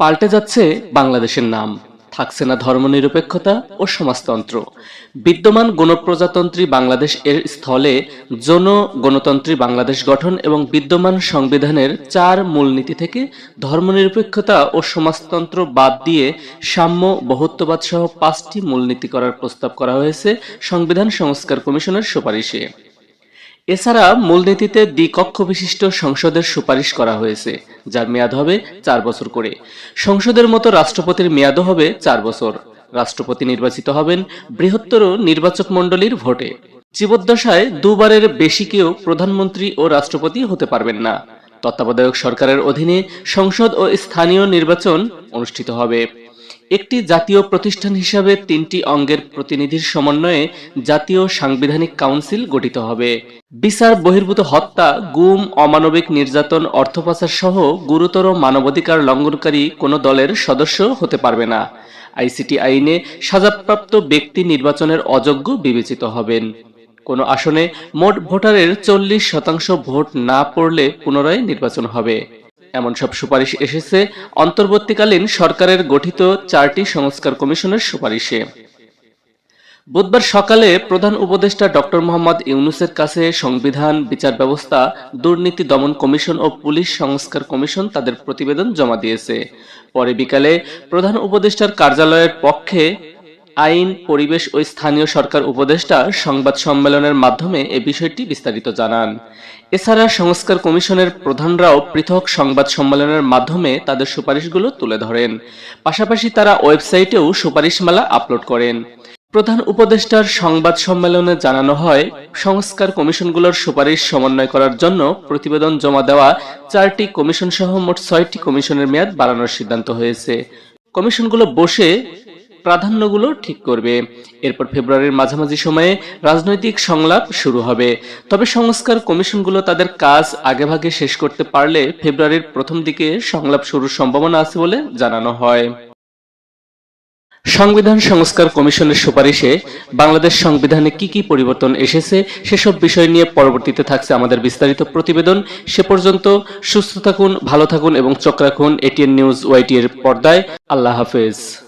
পাল্টে যাচ্ছে বাংলাদেশের নাম। থাকছে না ধর্মনিরপেক্ষতা ও সমাজতন্ত্র। বিদ্যমান গণপ্রজাতন্ত্রী বাংলাদেশ এর স্থলে জন গণতন্ত্রী বাংলাদেশ গঠন এবং বিদ্যমান সংবিধানের চার মূলনীতি থেকে ধর্মনিরপেক্ষতা ও সমাজতন্ত্র বাদ দিয়ে সাম্য বহুত্ববাদ সহ পাঁচটি মূলনীতি করার প্রস্তাব করা হয়েছে সংবিধান সংস্কার কমিশনের সুপারিশে। এছাড়া মূলনীতিতে দ্বিকক্ষ বিশিষ্ট সংসদের সুপারিশ করা হয়েছে, যার মেয়াদ হবে চার বছর করে। সংসদের মতো রাষ্ট্রপতির মেয়াদও হবে চার বছর। রাষ্ট্রপতি নির্বাচিত হবেন বৃহত্তর নির্বাচক মণ্ডলীর ভোটে। জীবদ্দশায় দুবারের বেশি কেউ প্রধানমন্ত্রী ও রাষ্ট্রপতি হতে পারবেন না। তত্ত্বাবধায়ক সরকারের অধীনে সংসদ ও স্থানীয় নির্বাচন অনুষ্ঠিত হবে। একটি জাতীয় প্রতিষ্ঠান হিসাবে তিনটি অঙ্গের প্রতিনিধির সমন্বয়ে জাতীয় সাংবিধানিক কাউন্সিল গঠিত হবে। বিচার, বহির্ভূত হত্যা, গুম, অমানবিক নির্যাতন, অর্থপাচার সহ গুরুতর মানবাধিকার লঙ্ঘনকারী কোনো দলের সদস্য হতে পারবে না। আইসিটি আইনে সাজাপ্রাপ্ত ব্যক্তি নির্বাচনের অযোগ্য বিবেচিত হবেন। কোনো আসনে মোট ভোটারের চল্লিশ শতাংশ ভোট না পড়লে পুনরায় নির্বাচন হবে। এমন সব সুপারিশ এসেছে। অন্তর্বর্তীকালীন সরকারের গঠিত চারটি সংস্কার কমিশনের সুপারিশে। বুধবার সকালে প্রধান উপদেষ্টা ডক্টর মোহাম্মদ ইউনুসের কাছে সংবিধান, বিচার ব্যবস্থা, দুর্নীতি দমন কমিশন ও পুলিশ সংস্কার কমিশন তাদের প্রতিবেদন জমা দিয়েছে। পরে বিকালে প্রধান উপদেষ্টার কার্যালয়ের পক্ষে আইন, পরিবেশ ও স্থানীয় সরকার উপদেষ্টা সংবাদ সম্মেলনের মাধ্যমে এ বিষয়টি বিস্তারিত জানান। এছাড়া সংস্কার কমিশনের প্রধানরাও পৃথক সংবাদ সম্মেলনের মাধ্যমে তাদের সুপারিশগুলো তুলে ধরেন। পাশাপাশি তারা ওয়েবসাইটেও সুপারিশমালা আপলোড করেন। প্রধান উপদেষ্টার সংবাদ সম্মেলনে জানানো হয়, সংস্কার কমিশনগুলোর সুপারিশ সমন্বয় করার জন্য প্রতিবেদন জমা দেওয়া চারটি কমিশন সহ মোট ছয়টি কমিশনের মেয়াদ বাড়ানোর সিদ্ধান্ত হয়েছে। কমিশনগুলো বসে প্রাধান্যগুলো ঠিক করবে। এরপর ফেব্রুয়ারির মাঝামাঝি সময়ে রাজনৈতিক সংলাপ শুরু হবে। তবে সংস্কার কমিশনগুলো তাদের কাজ আগেভাগে শেষ করতে পারলে ফেব্রুয়ারির প্রথম দিকে সংলাপ শুরুর সম্ভাবনা আছে বলে জানানো হয়। সংবিধান সংস্কার কমিশনের সুপারিশে বাংলাদেশ সংবিধানে কি কি পরিবর্তন এসেছে সেসব বিষয় নিয়ে পরবর্তীতে থাকছে আমাদের বিস্তারিত প্রতিবেদন। সে পর্যন্ত সুস্থ থাকুন, ভালো থাকুন এবং চোখ রাখুন এটিএন নিউজ ওয়াইটি এর পর্দায়। আল্লাহ হাফেজ।